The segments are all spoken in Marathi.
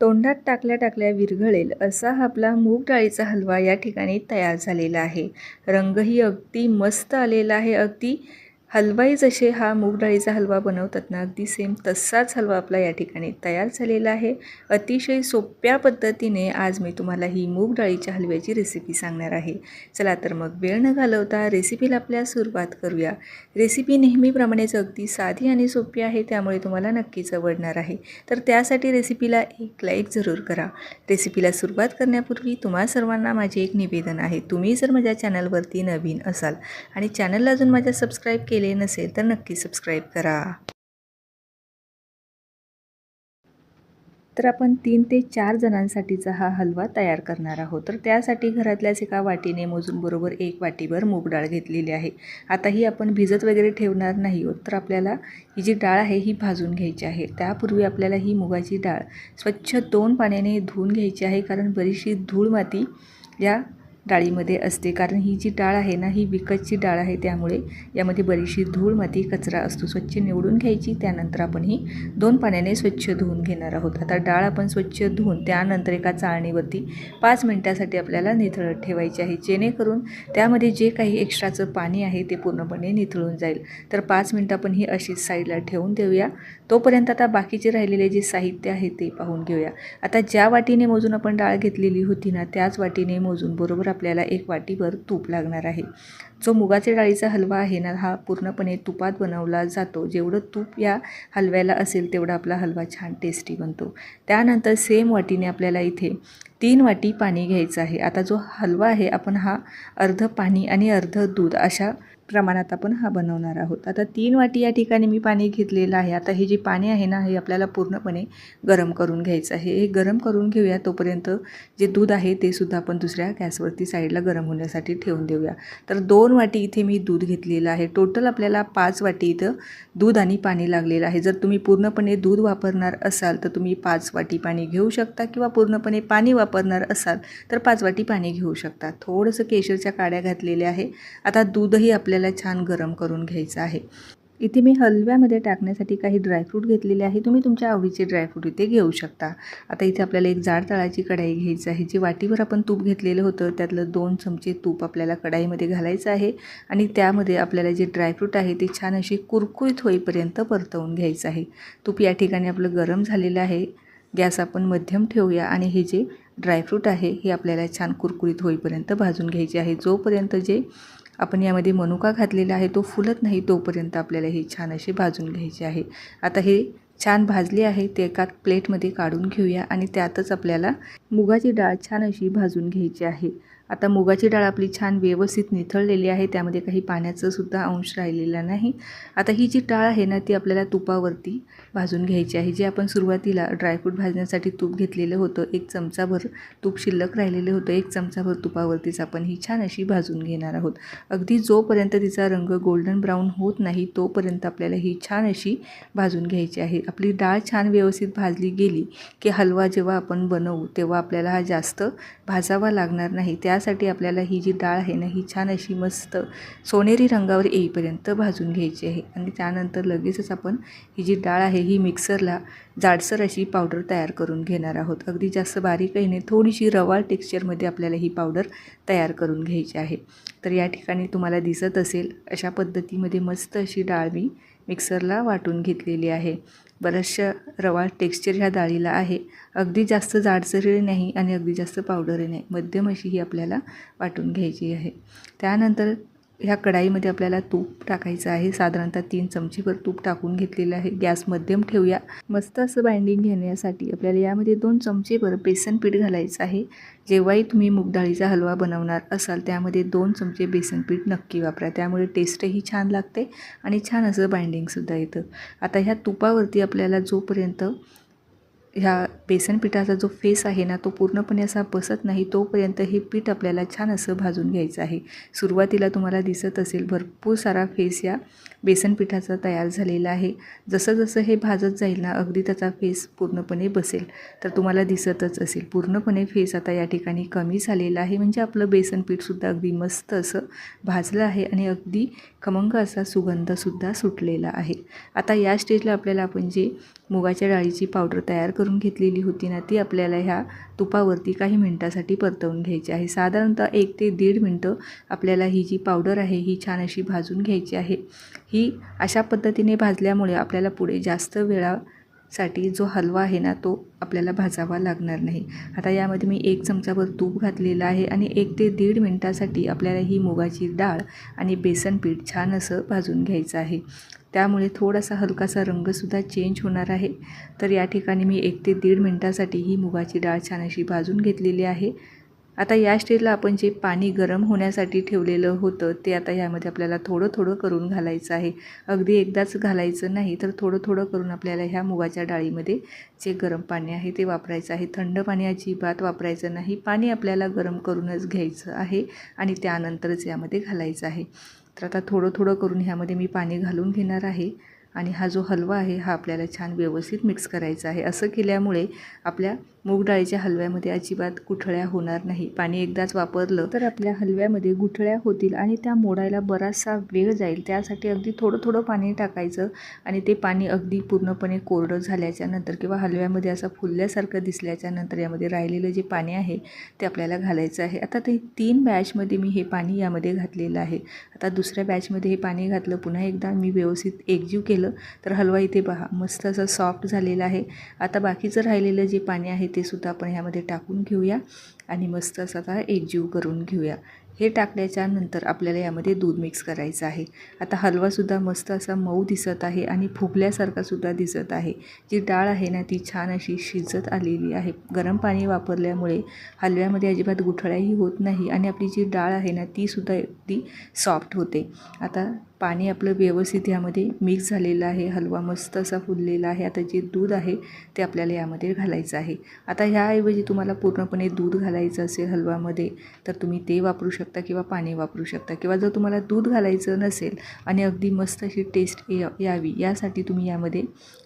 तोंडात टाकल्या टाकल्या विरघळेल असा हा आपला मूग डाळीचा हलवा या ठिकाणी तयार झालेला आहे. रंगही अगदी मस्त आलेला आहे. अगदी हलवाई जसे हा मूगडाळीचा हलवा बनवतात ना अगदी सेम तसाच हलवा आपला या ठिकाणी तयार झालेला आहे. अतिशय सोप्या पद्धतीने आज मी तुम्हाला ही मूगडाळीच्या हलव्याची रेसिपी सांगणार आहे. चला तर मग वेळ न घालवता रेसिपीला आपल्या सुरुवात करूया. रेसिपी नेहमीप्रमाणेच अगदी साधी आणि सोपी आहे त्यामुळे तुम्हाला नक्कीच आवडणार आहे. तर त्यासाठी रेसिपीला एक लाईक जरूर करा. रेसिपीला सुरुवात करण्यापूर्वी तुम्हा सर्वांना माझे एक निवेदन आहे. तुम्ही जर माझ्या चॅनलवरती नवीन असाल आणि चॅनलला अजून माझ्या सबस्क्राईब केले केले नसेल तर नक्की सबस्क्राईब करा. तर आपण तीन ते चार जणांसाठीचा हा हलवा तयार करणार आहोत. तर त्यासाठी घरातल्याच एका वाटीने मोजून बरोबर एक वाटीभर मूग डाळ घेतलेली आहे. आता ही आपण भिजत वगैरे ठेवणार नाही आहोत. तर आपल्याला ही जी डाळ आहे ही भाजून घ्यायची आहे. त्यापूर्वी आपल्याला ही मुगाची डाळ स्वच्छ दोन पाण्याने धुवून घ्यायची आहे कारण बरीचशी धूळ माती या डाळीमध्ये असते. कारण ही जी डाळ आहे ना ही विकतची डाळ आहे त्यामुळे यामध्ये बरीचशी धूळ माती कचरा असतो. स्वच्छ निवडून घ्यायची. त्यानंतर आपण ही दोन पाण्याने स्वच्छ धुवून घेणार आहोत. आता डाळ आपण स्वच्छ धुवून त्यानंतर एका चाळणीवरती पाच मिनटासाठी आपल्याला निथळत ठेवायची आहे. जेणेकरून त्यामध्ये जे काही एक्स्ट्राचं पाणी आहे ते पूर्णपणे निथळून जाईल. तर पाच मिनटं आपण ही अशीच साईडला ठेवून देऊया. तोपर्यंत आता बाकीचे राहिलेले जे साहित्य आहे ते पाहून घेऊया. आता ज्या वाटीने मोजून आपण डाळ घेतलेली होती ना त्याच वाटीने मोजून बरोबर आपल्याला एक वाटीभर तूप लागणार आहे. जो मुगाच्या डाळीचा हलवा आहे ना हा पूर्णपणे तुपात बनवला जातो. जेवढं तूप या हलव्याला असेल तेवढा आपला हलवा छान टेस्टी बनतो. त्यानंतर सेम वाटीने आपल्याला इथे तीन वाटी पाणी घ्यायचं आहे. आता जो हलवा आहे आपण हा अर्ध पाणी आणि अर्ध दूध अशा प्रमाणात आपण हा बनवणार आहोत. आता तीन वाटी या ठिकाणी मी पाणी घेतलेलं आहे. आता हे जे पाणी आहे ना हे आपल्याला पूर्णपणे गरम करून घ्यायचं आहे. हे गरम करून घेऊया तोपर्यंत जे दूध आहे ते सुद्धा आपण दुसऱ्या गॅसवरती साईडला गरम होण्यासाठी ठेवून देऊया. तर दोन वाटी इथे मी दूध घेतलेलं आहे. टोटल आपल्याला पाच वाटी इथं दूध आणि पाणी लागलेलं आहे. जर तुम्ही पूर्णपणे दूध वापरणार असाल तर तुम्ही पाच वाटी पाणी घेऊ शकता किंवा पूर्णपणे पाणी वापरणार असाल तर पाच वाटी पाणी घेऊ शकता. थोडंसं केशरच्या काड्या घातलेल्या आहे. आता दूधही आपल्याला आपल्याला छान गरम करून घ्यायचं आहे. इथे मी हलव्यामध्ये टाकण्यासाठी काही ड्रायफ्रूट घेतलेले आहे. तुम्ही तुमच्या आवडीचे ड्रायफ्रूट इथे घेऊ शकता. आता इथे आपल्याला एक जाड तळाची कढाई घ्यायची आहे. जे वाटीवर आपण तूप घेतलेलं होतं त्यातलं दोन चमचे तूप आपल्याला कढाईमध्ये घालायचं आहे. आणि त्यामध्ये आपल्याला जे ड्रायफ्रूट आहे ते छान अशी कुरकुरीत होईपर्यंत परतवून घ्यायचं आहे. तूप या ठिकाणी आपलं गरम झालेलं आहे. गॅस आपण मध्यम ठेवूया आणि हे जे ड्रायफ्रूट आहे हे आपल्याला छान कुरकुरीत होईपर्यंत भाजून घ्यायचे आहे. जोपर्यंत जे आपण यामध्ये मनुका घातलेला आहे. तो फुलत नाही तोपर्यंत आपल्याला हे छान असे भाजून घ्यायचे आहे. आता हे छान भाजले आहे. ते एका प्लेटमध्ये काढून घेऊया आणि त्यातच आपल्याला मुगाची डाळ छान अशी भाजून घ्यायची आहे. आता मुगाची डाळ आपली छान व्यवस्थित निथळलेली आहे त्यामध्ये काही पाण्याचं सुद्धा अंश राहिलेला नाही. आता ही जी डाळ आहे ना ती आपल्याला तुपावरती भाजून घ्यायची आहे. जे आपण सुरुवातीला ड्रायफ्रूट भाजण्यासाठी तूप घेतलेलं होतं एक चमचाभर तूप शिल्लक राहिलेलं होतं एक चमचाभर तुपावरतीच आपण ही छान अशी भाजून घेणार आहोत. अगदी जोपर्यंत तिचा रंग गोल्डन ब्राऊन होत नाही तोपर्यंत आपल्याला ही छान अशी भाजून घ्यायची आहे. आपली डाळ छान व्यवस्थित भाजली गेली की हलवा जेव्हा आपण बनवू तेव्हा आपल्याला हा जास्त भाजावा लागणार नाही. त्यासाठी आपल्याला ही जी डाळ आहे ना ही छान अशी मस्त सोनेरी रंगावर येईपर्यंत भाजून घ्यायची आहे. आणि त्यानंतर लगेचच आपण ही जी डाळ आहे ही मिक्सरला जाडसर अशी पावडर तयार करून घेणार आहोत. अगदी जास्त बारीकही नाही थोडीशी रवाळ टेक्स्चरमध्ये आपल्याला ही पावडर तयार करून घ्यायची आहे. तर या ठिकाणी तुम्हाला दिसत असेल अशा पद्धतीमध्ये मस्त अशी डाळ मी मिक्सरला वाटून घेतलेली आहे. बऱ्याचशा रवाळ टेक्स्चर ह्या डाळीला आहे. अगदी जास्त जाडसरही नाही आणि अगदी जास्त पावडरही नाही. मध्यम अशी ही आपल्याला वाटून घ्यायची आहे. त्यानंतर ह्या कढाईमध्ये आपल्याला तूप टाकायचं आहे. साधारणतः तीन चमचीभर तूप टाकून घेतलेलं आहे. गॅस मध्यम ठेवूया. मस्त असं बाइंडिंग घेण्यासाठी आपल्याला यामध्ये दोन चमचेभर बेसन पीठ घालायचं आहे. जेव्हाही तुम्ही मुगडाळीचा हलवा बनवणार असाल त्यामध्ये दोन चमचे बेसन पीठ नक्की वापरा. त्यामुळे टेस्टही छान लागते आणि छान असं बाइंडिंगसुद्धा येतं. आता ह्या तुपावरती आपल्याला जोपर्यंत ह्या बेसन पिठाचा जो फेस आहे ना तो पूर्णपणे असा बसत नाही तोपर्यंत हे पीठ आपल्याला छान असं भाजून घ्यायचं आहे. सुरुवातीला तुम्हाला दिसत असेल भरपूर सारा फेस या बेसन पिठाचा तयार झालेला आहे. जसं जसं हे भाजत जाईल ना अगदी त्याचा फेस पूर्णपणे बसेल. तर तुम्हाला दिसतच असेल पूर्णपणे फेस आता या ठिकाणी कमी झालेला आहे. म्हणजे आपलं बेसन पीठसुद्धा अगदी मस्त असं भाजलं आहे आणि अगदी खमंग असा सुगंधसुद्धा सुटलेला आहे. आता या स्टेजला आपल्याला आपण जे मुगाच्या डाळीची पावडर तयार करून घेतलेली होती ना ती आपल्याला ह्या तुपावरती काही मिनटासाठी परतवून घ्यायची आहे. साधारणतः एक ते दीड मिनटं आपल्याला ही जी पावडर आहे ही छान अशी भाजून घ्यायची आहे. ही अशा पद्धतीने भाजल्यामुळे आपल्याला पुढे जास्त वेळा साठी जो हलवा आहे ना तो आपल्याला भाजावा लागणार नाही. आता यामध्ये मी एक चमचाभर तूप घातलेलं आहे आणि एक ते दीड मिनटासाठी आपल्याला ही मुगाची डाळ आणि बेसन पीठ छान असं भाजून घ्यायचं आहे. त्यामुळे थोडासा हलकासा रंगसुद्धा चेंज होणार आहे. तर या ठिकाणी मी एक ते दीड मिनटासाठी ही मुगाची डाळ छान अशी भाजून घेतलेली आहे. आता या स्टेजला आपण जे पाणी गरम होण्यासाठी ठेवलेलं होतं ते आता यामध्ये आपल्याला थोडं थोडं करून घालायचं आहे. अगदी एकदाच घालायचं नाही तर थोडं थोडं करून आपल्याला ह्या मुगाच्या डाळीमध्ये जे गरम पाणी आहे ते वापरायचं आहे. थंड पाणी अजिबात वापरायचं नाही. पाणी आपल्याला गरम करूनच घ्यायचं आहे आणि त्यानंतरच यामध्ये घालायचं आहे. तर आता थोडं थोडं करून ह्यामध्ये मी पाणी घालून घेणार आहे. आणि हा जो हलवा आहे हा आपल्याला छान व्यवस्थित मिक्स करायचा आहे. असं केल्यामुळे आपल्या मूग डाळीच्या हलव्यामध्ये अजिबात गुठळ्या होणार नाही. पाणी एकदाच वापरलं तर आपल्या हलव्यामध्ये गुठळ्या होतील आणि त्या मोडायला बराचसा वेळ जाईल. त्यासाठी अगदी थोडं थोडं पाणी टाकायचं आणि ते पाणी अगदी पूर्णपणे कोरडं झाल्याच्यानंतर किंवा हलव्यामध्ये असं फुलल्यासारखं दिसल्याच्या नंतर यामध्ये राहिलेलं जे पाणी आहे ते आपल्याला घालायचं आहे. आता ते तीन बॅचमध्ये मी हे पाणी यामध्ये घातलेलं आहे. आता दुसऱ्या बॅचमध्ये हे पाणी घातलं पुन्हा एकदा मी व्यवस्थित एकजीव केलं तर हलवा इथे पहा मस्त असं सॉफ्ट झालेला आहे. आता बाकीचं राहिलेलं जे पाणी आहे ते सुद्धा आपण ह्यामध्ये टाकून घेऊया आणि मस्त असं आता एकजीव करून घेऊया. हे टाकल्याच्या नंतर आपल्याला यामध्ये दूध मिक्स करायचं आहे. आता हलवासुद्धा मस्त असा मऊ दिसत आहे आणि फुगल्यासारखा सुद्धा दिसत आहे. जी डाळ आहे ना ती छान अशी शिजत आलेली आहे. गरम पाणी वापरल्यामुळे हलव्यामध्ये अजिबात गुठळ्याही होत नाही आणि आपली जी डाळ आहे ना तीसुद्धा अगदी सॉफ्ट होते. आता पाणी आपलं व्यवस्थित यामध्ये मिक्स झालेलं आहे. हलवा मस्त असा फुललेला आहे. आता जे दूध आहे ते आपल्याला यामध्ये घालायचं आहे. आता ह्याऐवजी तुम्हाला पूर्णपणे दूध घालायचं असेल हलवामध्ये तर तुम्ही ते वापरू शकता. किंवा पाणी वापरू शकता किंवा जर तुम्हाला दूध घालायचं नसेल आणि अगदी मस्त अशी टेस्ट यावी यासाठी तुम्ही यामध्ये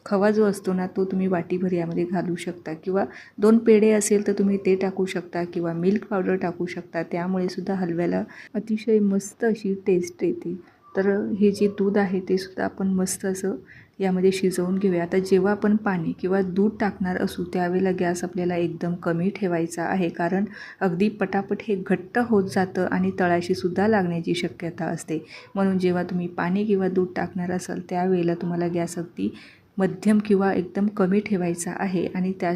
खवा जो असतो ना तो तुम्ही वाटीभर यामध्ये घालू शकता किंवा दोन पेढे असेल तर तुम्ही ते टाकू शकता किंवा मिल्क पावडर टाकू शकता. त्यामुळे सुद्धा हलव्याला अतिशय मस्त अशी टेस्ट येते. तर हे जे दूध आहे ते सुद्धा आपण मस्त असं यामध्ये शिजवून घेऊया. आता जेव्हा आपण पाणी किंवा दूध टाकणार असू त्यावेळेला गॅस आपल्याला एकदम कमी ठेवायचा आहे. कारण अगदी पटापट हे घट्ट होत जातं आणि तळाशीसुद्धा लागण्याची शक्यता असते. म्हणून जेव्हा तुम्ही पाणी किंवा दूध टाकणार असाल त्यावेळेला तुम्हाला गॅस अगदी मध्यम किंवा एकदम कमी ठेवायचा आहे आणि त्या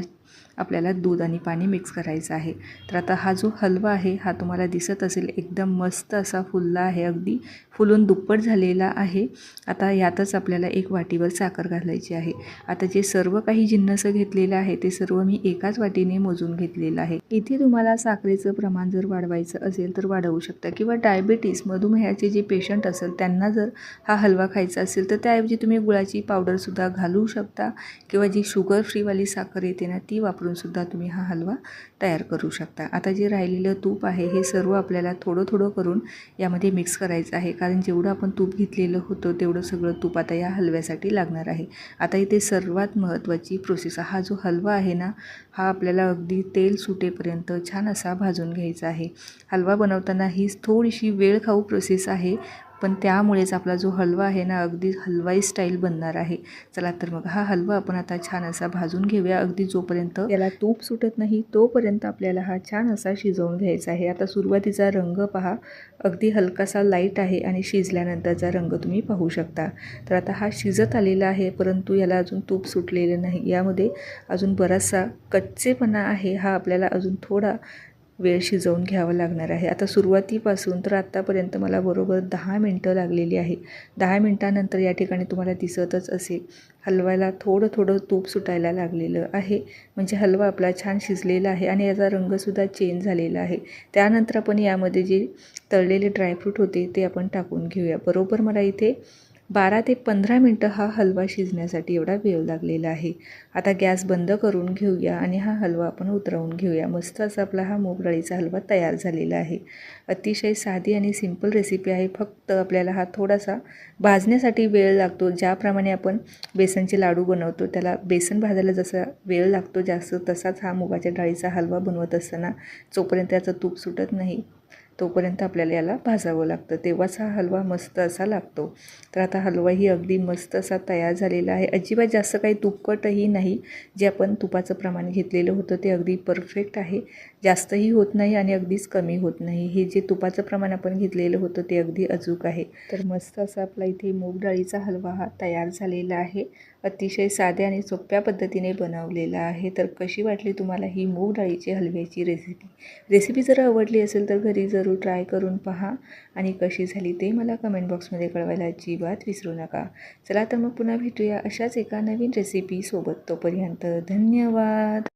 आपल्याला दूध आणि पाणी मिक्स करायचं आहे. तर आता हा जो हलवा आहे हा तुम्हाला दिसत असेल एकदम मस्त असा फुलला आहे अगदी फुलून दुप्पट झालेला आहे. आता यातच आपल्याला एक वाटीवर साखर घालायची आहे. आता जे सर्व काही जिन्नस घेतलेलं आहे ते सर्व मी एकाच वाटीने मोजून घेतलेलं आहे. इथे तुम्हाला साखरेचं प्रमाण जर वाढवायचं असेल तर वाढवू शकता. किंवा डायबिटीस मधुमेहाचे जे पेशंट असेल त्यांना जर हा हलवा खायचा असेल तर त्याऐवजी तुम्ही गुळाची पावडरसुद्धा घालू शकता. किंवा जी शुगर फ्रीवाली साखर येते ना ती वापरून वापरूनसुद्धा तुम्ही हा हलवा तयार करू शकता. आता जे राहिलेलं तूप आहे हे सर्व आपल्याला थोडं थोडं करून यामध्ये मिक्स करायचं आहे. कारण जेवढं आपण तूप घेतलेलं होतं तेवढं सगळं तूप आता या हलव्यासाठी लागणार आहे. आता इथे सर्वात महत्त्वाची प्रोसेस हा जो हलवा आहे ना हा आपल्याला अगदी तेल सुटेपर्यंत छान असा भाजून घ्यायचा आहे. हलवा बनवताना ही थोडीशी वेळ खाऊ प्रोसेस आहे. पण त्यामुळेच आपला जो हलवा आहे ना अगदी हलवाई स्टाईल बनणार आहे. चला तर मग हा हलवा आपण आता छान असा भाजून घेऊया. अगदी जोपर्यंत याला तूप सुटत नाही तोपर्यंत आपल्याला हा छान असा शिजवून घ्यायचा आहे. आता सुरुवातीचा रंग पहा. अगदी हलकासा लाइट आहे आणि शिजल्यानंतरचा रंग तुम्ही पाहू शकता. तर आता हा शिजत आलेला आहे परंतु याला अजून तूप सुटलेलं नाही. यामध्ये अजून बराचसा कच्चेपणा आहे. हा आपल्याला अजून थोडा वेळ शिजवून घ्यावं लागणार आहे. आता सुरुवातीपासून तर आत्तापर्यंत मला बरोबर दहा मिनटं लागलेली आहे. दहा मिनटानंतर या ठिकाणी तुम्हाला दिसतच असेल. हलवायला थोडं थोडं तूप सुटायला लागलेलं आहे. म्हणजे हलवा आपला छान शिजलेला आहे आणि याचा रंगसुद्धा चेंज झालेला आहे. त्यानंतर आपण यामध्ये जे तळलेले ड्रायफ्रूट होते ते आपण टाकून घेऊया. बरोबर मला इथे बारा ते पंधरा मिनटं हा हलवा शिजण्यासाठी एवढा वेळ लागलेला आहे. आता गॅस बंद करून घेऊया आणि हा हलवा आपण उतरवून घेऊया. मस्त असा आपला हा मूगडाळीचा हलवा तयार झालेला आहे. अतिशय साधी आणि सिंपल रेसिपी आहे. फक्त आपल्याला हा थोडासा भाजण्यासाठी वेळ लागतो. ज्याप्रमाणे आपण बेसनचे लाडू बनवतो त्याला बेसन भाजायला जसा वेळ लागतो जास्त तसाच हा मुगाच्या डाळीचा हलवा बनवत असताना जोपर्यंत त्याचं तूप सुटत नाही तोपर्यंत आपल्याला याला भाजावं लागतं. तेव्हाच हा हलवा मस्त असा लागतो. तर आता हलवाही अगदी मस्त असा तयार झालेला आहे. अजिबात जास्त काही तुपकटही नाही. जे आपण तुपाचं प्रमाण घेतलेलं होतं ते अगदी परफेक्ट आहे. जास्तही होत नाही आणि अगदीच कमी होत नाही. हे जे तुपाचं प्रमाण आपण घेतलेलं होतं ते अगदी अचूक आहे. तर मस्त असा आपला इथे मूग डाळीचा हलवा हा तयार झालेला आहे. अतिशय साध्या आणि सोप्या पद्धतीने बनवलेला आहे. तर कशी वाटली तुम्हाला ही मूग डाळीची हलव्याची रेसिपी रेसिपी जर आवडली असेल तर घरी जरूर ट्राय करून पहा. आणि कशी झाली ते मला कमेंट बॉक्समध्ये कळवायला अजिबात विसरू नका. चला तर मग पुन्हा भेटूया अशाच एका नवीन रेसिपीसोबत तोपर्यंत धन्यवाद.